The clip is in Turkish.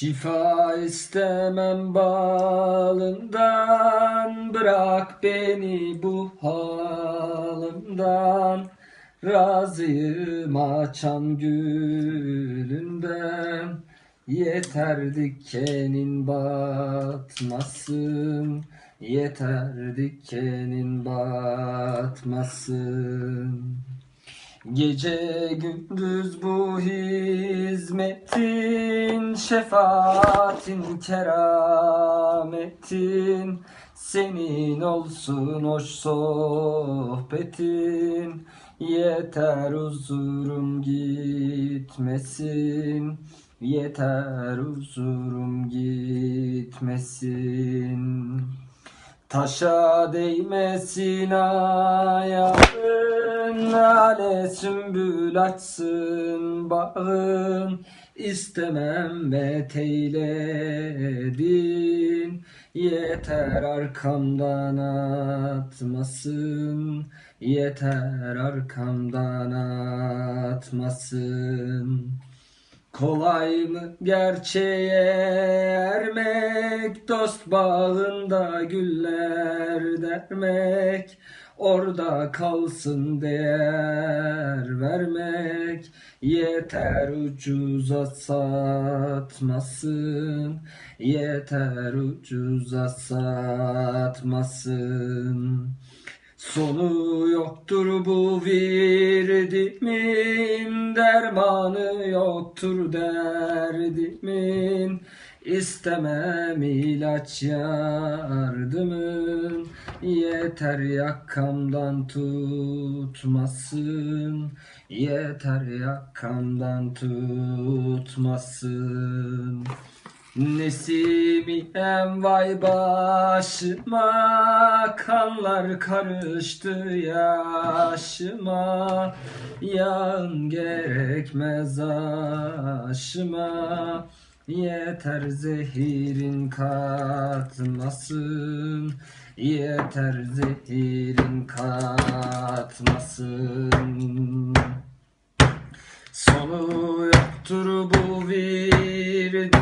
Şifa istemem balından Bırak beni bu halimden Razıyım açan gülünden Yeter dikenin batmasın. Yeter dikenin batmasın Gece gündüz bu hizmetin, şefaatin, kerametin, senin olsun hoş sohbetin, yeter huzurum gitmesin, yeter huzurum gitmesin. Taşa değmesin ayağın, lale sümbül açsın bağın. İstemem met eyledin, yeter arkamdan atmasın, yeter arkamdan atmasın. Kolay mı gerçeğe ermek, dost bağında güller dermek, orada kalsın değer vermek, yeter ucuza satmasın, yeter ucuza satmasın. Sonu yoktur bu virdimin, dermanı yoktur derdimin. İstemem ilaç yardımın, yeter yakamdan tutmasın, yeter yakamdan tutmasın. Nesimihem vay başıma Kanlar karıştı yaşıma. Yağın gerekmez aşıma Yeter zehirin katmasın. Yeter zehirin katmasın. Sonu yoktur bu virdin